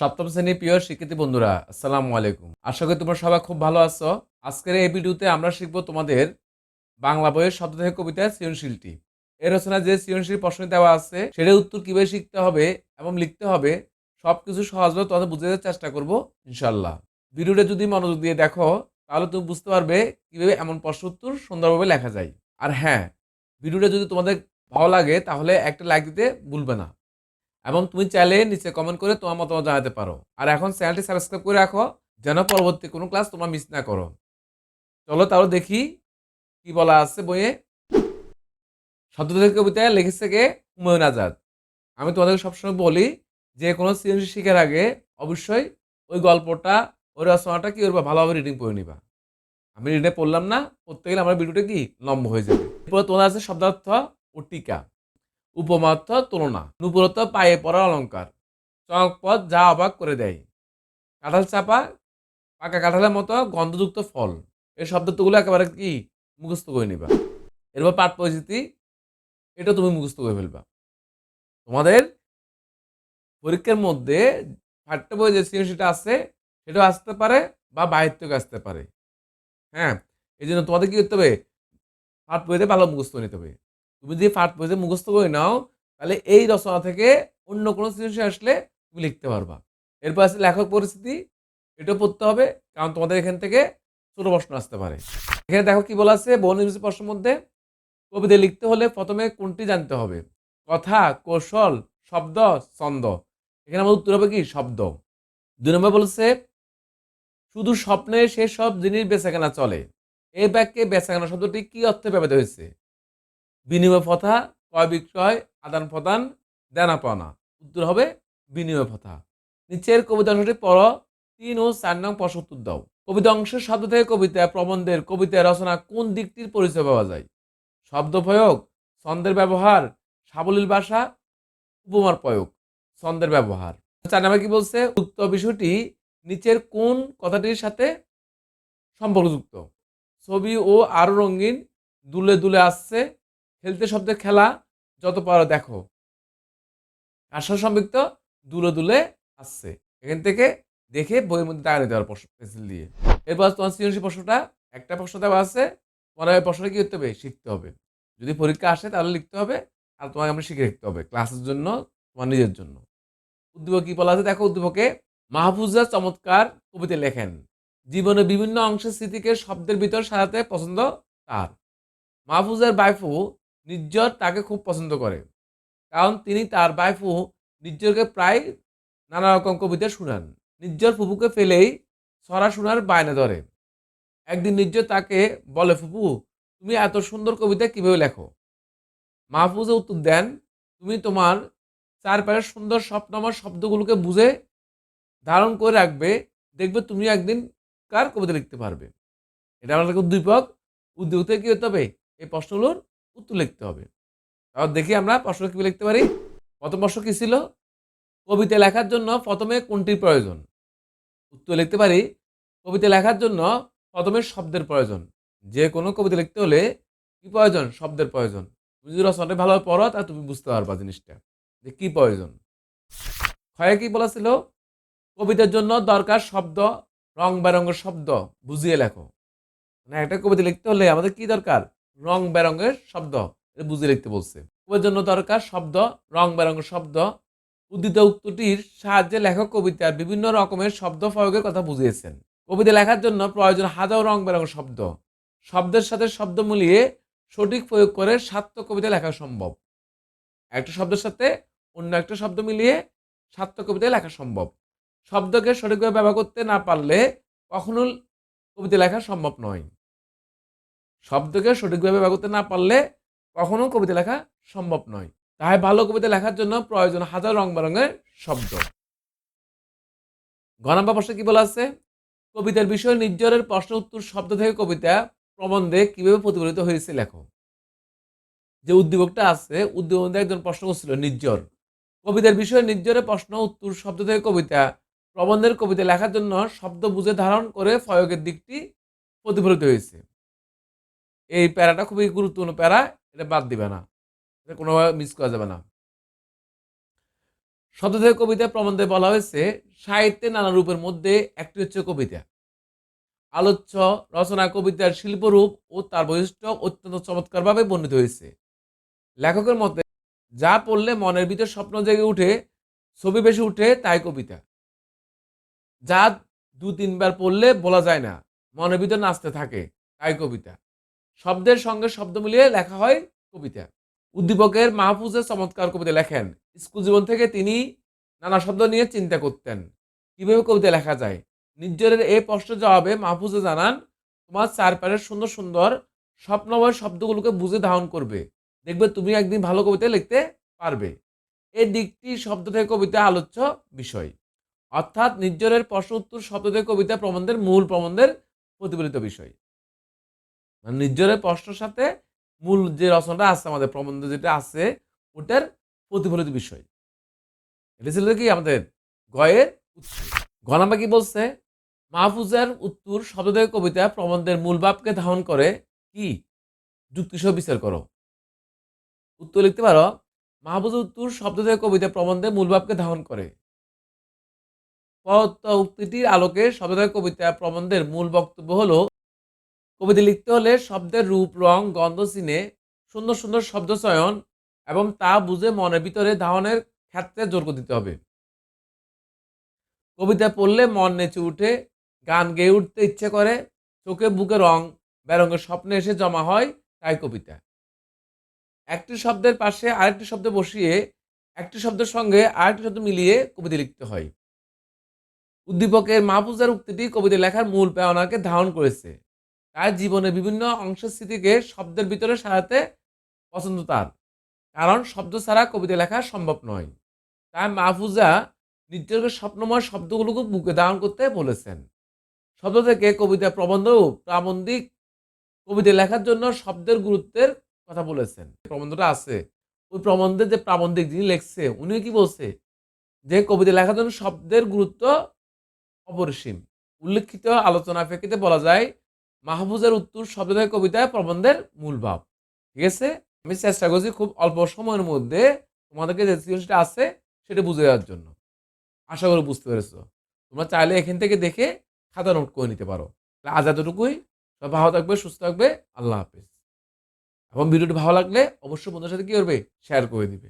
সপ্তম শ্রেণির প্রিয় শিক্ষার্থী বন্ধুরা, আসসালামু আলাইকুম। আশা করি তোমরা সবাই খুব ভালো আছো। আজকের এই ভিডিওতে আমরা শিখব তোমাদের বাংলা বইয়ের শব্দ থেকে কবিতার সৃজনশীলটি। এর রচনা যে সৃজনশীল প্রশ্ন দেওয়া আছে, সেটার উত্তর কীভাবে শিখতে হবে এবং লিখতে হবে সব কিছু সহজভাবে তোমাদের বুঝে দেওয়ার চেষ্টা করব ইনশাল্লাহ ভিডিওটা যদি মনোযোগ দিয়ে দেখো, তাহলে তুমি বুঝতে পারবে কীভাবে এমন প্রশ্ন উত্তর সুন্দরভাবে লেখা যায়। আর হ্যাঁ ভিডিওটা যদি তোমাদের ভালো লাগে, তাহলে একটা লাইক দিতে ভুলবে না। এবং তুমি চাইলে নিচে কমেন্ট করে তোমার মতামত জানাতে পারো। আর এখন চ্যানেলটি সাবস্ক্রাইব করে রাখো, যেন পরবর্তী কোনো ক্লাস তোমরা মিস না করো। চলো তাহলে দেখি কি বলা আছে বইয়ে। শব্দ কবিতায় লিখেছে কে? হুমায়ুন আজাদ। আমি তোমাদেরকে সবসময় বলি, যে কোনো সৃজনশীল শিখার আগে অবশ্যই ওই গল্পটা, ওই রচনাটা কি করবা? ভালোভাবে রিডিং পড়ে নিবা। আমি রিডিং পড়লাম না, পড়তে গেলে আমার ভিডিওটা কি? লম্ব হয়ে যাবে। এরপর তোমার আছে শব্দার্থ ও টিকা। উপমার্থ তুলনা নুপুরত পায়ে পড়া অলঙ্কার চমকপথ যা অবাক করে দেয়। কাঁঠাল চাপা, পাকা কাঁঠালের মতো গন্ধযুক্ত ফল, এই শব্দ শব্দগুলো একেবারে কি মুখস্থ করে নিবা? এরপর পাঠ পরিচিতি, এটা তুমি মুখস্থ করে ফেলবা। তোমাদের পরীক্ষার মধ্যে পাঠ্য বই যে সৃজনশীলটা আছে, সেটাও আসতে পারে বা বাইরে থেকে আসতে পারে। হ্যাঁ এই জন্য তোমাদের কী করতে হবে? পাঠ বইতে ভালো মুখস্থ নিতে হবে। তুমি যদি পাঠ বইতে মুখস্থ করে নাও, তাহলে এই রচনা থেকে অন্য কোনো সৃজনশীল আসলে তুমি লিখতে পারবা। এরপর আছে লেখক পরিস্থিতি। এটাও পড়তে হবে, কারণ তোমাদের এখান থেকে ছোট প্রশ্ন আসতে পারে। এখানে দেখো কি বলা আছে, বহু নির্বাচী প্রশ্নের মধ্যে কবিতা লিখতে হলে প্রথমে কোনটি জানতে হবে? কথা, কৌশল, শব্দ, ছন্দ। এখানে আমাদের উত্তর হবে কি? শব্দ। দুই নম্বর বলেছে, শুধু স্বপ্নে সেসব জিনিস বেচাকেনা চলে। এই বাক্যে বেচাকেনা শব্দটি কি অর্থে ব্যবহৃত হয়েছে? বিনিময় প্রথা ক্রয় বিক্রয়, আদান প্রদান, দেনা পাওনা উত্তর হবে বিনিময় প্রথা নিচের কবিতা অংশটি পড়, তিন ও চার নং প্রশ্ন উত্তর দাও। কবিতা অংশের শব্দ থেকে কবিতা, প্রবন্ধের কবিতা, রচনা কোন দিকটির পরিচয় পাওয়া যায়? শব্দ প্রয়োগ, ছন্দের ব্যবহার, সাবলীল ভাষা, উপমার প্রয়োগ, ছন্দের ব্যবহার। চার নাম্বার কি বলছে? উক্ত বিষয়টি নিচের কোন কথাটির সাথে সম্পর্কযুক্ত? ছবি ও আরও রঙিন, দুলে দুলে আসছে খেলতে শব্দের খেলা যত পারো দেখো। আসল সম্পৃক্ত দুলে দুলে আসছে। এখান থেকে দেখে বইয়ের মধ্যে নিতে পারো প্রশ্ন, পেন্সিল দিয়ে। এরপর তোমার সৃজনশীল প্রশ্নটা, একটা প্রশ্ন দেওয়া আছে তোমার ওই প্রশ্নটা কি করতে হবে? শিখতে হবে। যদি পরীক্ষা আসে তাহলে লিখতে হবে, আর তোমাকে আমরা শিখে রাখতে হবে ক্লাসের জন্য, তোমার নিজের জন্য। উদ্দীপক কি বলা আছে? দেখো উদ্দীপকে মাহফুজা চমৎকার কবিতা লেখেন। জীবনের বিভিন্ন অংশের স্মৃতিকে শব্দের ভিতর সাজাতে পছন্দ তার। মাহফুজার বাইফু নির্জর তাকে খুব পছন্দ করে। কারণ তিনি তার বাইফু নির্জরকে প্রায় নানা রকম কবিতা শুনান। নির্জর ফুপুকে ফেলেই ছড়া শোনার বায়না ধরে। একদিন নির্জর তাকে বলে, ফুপু, তুমি এত সুন্দর কবিতা কীভাবে লেখো? মাহফুজে উত্তর দেন, তুমি তোমার চারপাশের সুন্দর স্বপ্নময় শব্দগুলোকে বুঝে ধারণ করে রাখবে, দেখবে তুমি একদিন কার কবিতা লিখতে পারবে? এটা আমাদের উদ্দীপক উদ্দীপক থেকে কি হতে হবে? এই প্রশ্নগুলোর উত্তর লিখতে হবে। তাহলে দেখি আমরা প্রশ্ন কি লিখতে পারি? প্রথম প্রশ্ন কী ছিল? কবিতা লেখার জন্য প্রথমে কোনটির প্রয়োজন? উত্তর লিখতে পারি, কবিতা লেখার জন্য প্রথমে শব্দের প্রয়োজন। যে কোনো কবিতা লিখতে হলে কি প্রয়োজন? শব্দের প্রয়োজন। তুমি যদি রচনাটা ভালোভাবে পড়ো তা তুমি বুঝতে পারবা জিনিসটা, যে কি প্রয়োজন। ক্ষয়ে কি বলা ছিল কবিতার জন্য দরকার শব্দ, রং বেরঙের শব্দ, বুঝিয়ে লেখো। মানে একটা কবিতা লিখতে হলে আমাদের কি দরকার? রং বেরঙের শব্দ। বুঝিয়ে লিখতে বলছে। কবিতার জন্য দরকার শব্দ, রং বেরঙের শব্দ। উদ্দিত উক্তটির সাহায্যে লেখক কবিতার বিভিন্ন রকমের শব্দ প্রয়োগের কথা বুঝিয়েছেন। কবিতা লেখার জন্য প্রয়োজন হাজার রং বেরঙের শব্দ। শব্দের সাথে শব্দ মিলিয়ে সঠিক প্রয়োগ করে সার্থক কবিতা লেখা সম্ভব। একটা শব্দের সাথে অন্য একটা শব্দ মিলিয়ে সার্থক কবিতা লেখা সম্ভব। শব্দকে সঠিকভাবে ব্যবহার করতে না পারলে কখনো কবিতা লেখা সম্ভব নয়। শব্দকে সঠিকভাবে ব্যবহার করতে না পারলে কখনো কবিতা লেখা সম্ভব নয়। তাই ভালো কবিতা লেখার জন্য প্রয়োজন হাজার রং বেরঙের শব্দ গণাম্বা প্রশ্নে কি বলা আছে? কবিতার বিষয় নির্জরের প্রশ্ন উত্তর শব্দ থেকে কবিতা প্রবন্ধে কীভাবে প্রতিফলিত হয়েছে লেখো। যে উদ্দীপকটা আছে উদ্দীপক একজন প্রশ্ন করছিল, নির্জর। কবিতার বিষয়ে নির্জরের প্রশ্ন, উত্তর শব্দ থেকে কবিতা প্রবন্ধের কবিতা লেখার জন্য শব্দ বুঝে ধারণ করে প্রয়োগের দিকটি প্রতিফলিত হয়েছে। এই প্যারাটা খুবই গুরুত্বপূর্ণ প্যারা, এটা বাদ দিবে না। এটা কোনোভাবে মিস করা যাবে না। শব্দথেকে কবিতা প্রবন্ধে বলা হয়েছে সাহিত্যের নানা রূপের মধ্যে একটি হচ্ছে কবিতা। আলোচ্য রচনা কবিতার শিল্পরূপ ও তার বৈশিষ্ট্য অত্যন্ত চমৎকারভাবে বর্ণিত হয়েছে। লেখকের মতে, যা পড়লে মনের ভিতর স্বপ্ন জেগে উঠে, ছবি বেশি উঠে তাই কবিতা। যা দু তিনবার পড়লে বলা যায় না, মনের ভিতর নাচতে থাকে, তাই কবিতা। শব্দের সঙ্গে শব্দ মিলিয়ে লেখা হয় কবিতা। উদ্দীপকের মাহফুজে চমৎকার কবিতা লেখেন। স্কুল জীবন থেকে তিনি নানা শব্দ নিয়ে চিন্তা করতেন। কীভাবে কবিতা লেখা যায়? নির্জরের এই প্রশ্নের জবাবে মাহফুজে জানান, তোমার চারপাশের সুন্দর সুন্দর স্বপ্নময় শব্দগুলোকে বুঝে ধারণ করবে। দেখবে তুমি একদিন ভালো কবিতা লিখতে পারবে। এই দিকটি শব্দ থেকে কবিতা আলোচ্য বিষয়। অর্থাৎ নির্জরের প্রশ্ন উত্তর শব্দ থেকে কবিতা প্রবন্ধের মূল প্রবন্ধের প্রতিফলিত বিষয়। মানে নির্জরের প্রশ্নের সাথে মূল যে রচনাটা আছে, আমাদের প্রবন্ধ যেটা আছে, ওটার প্রতিফলিত বিষয়। এটা ছিল কি আমাদের গয়ের উৎস গনামা কি বলছে? মাহফুজের উত্তর শব্দ কবিতা প্রবন্ধের মূল ভাবকে ধারণ করে কি? যুক্তিসহ বিচার করো। উত্তর লিখতে পারো? মাহফুজের উত্তর শব্দ থেকে কবিতা প্রবন্ধের মূল ভাবকে ধারণ করে। উক্তিটির আলোকে শব্দ থেকে কবিতা প্রবন্ধের মূল বক্তব্য হলো কবিতা লিখতে হলে শব্দের রূপ, রং, গন্ধ চিনে সুন্দর সুন্দর শব্দ চয়ন এবং তা বুঝে মনের ভিতরে ধারণের ক্ষেত্রে জোর দিতে হবে। কবিতা পড়লে মন নেচে উঠে, গান গেয়ে উঠতে ইচ্ছে করে, চোখে বুকে রং, বেরঙের স্বপ্নে এসে জমা হয় তাই কবিতা। একটি শব্দের পাশে আরেকটি শব্দ বসিয়ে, একটি শব্দের সঙ্গে আরেকটি শব্দ মিলিয়ে কবিতা লিখতে হয়। উদ্দীপকের মাহফুজার উক্তিটি কবিতা লেখার মূল প্রেরণাকে ধারণ করেছে। তার জীবনের বিভিন্ন অংশের স্মৃতিকে শব্দের ভিতরে সাজাতে পছন্দ তার। কারণ শব্দ ছাড়া কবিতা লেখা সম্ভব নয়। তাই মাহফুজা নিজের স্বপ্নময় শব্দগুলোকে বুকে ধারণ করতে বলেছেন। শব্দ থেকে কবিতা প্রবন্ধ প্রাবন্ধিক কবিতা লেখার জন্য শব্দের গুরুত্বের কথা বলেছেন। প্রবন্ধটা আছে, ওই প্রবন্ধে যে প্রাবন্ধিক যিনি লেখছে উনি কি বলছে? যে কবিতা লেখার জন্য শব্দের গুরুত্ব অপরিসীম। উল্লেখিত আলোচনা প্রেক্ষিতে বলা যায় মাহফুজের উত্তর শব্দ কবিতায় প্রবন্ধের মূল ভাব। ঠিক আছে? আমি চেষ্টা করছি খুব অল্প সময়ের মধ্যে তোমাদেরকে যে সৃজনশীলটা আছে সেটা বুঝে দেওয়ার জন্য। আশা করি বুঝতে পেরেছ। তোমরা চাইলে এখান থেকে দেখে খাতা নোট করে নিতে পারো। আজ এতটুকুই। সব ভালো থাকবে, সুস্থ থাকবে। আল্লাহ হাফেজ। এবং ভিডিওটি ভালো লাগলে অবশ্যই বন্ধুদের সাথে কী করবে? শেয়ার করে দিবে।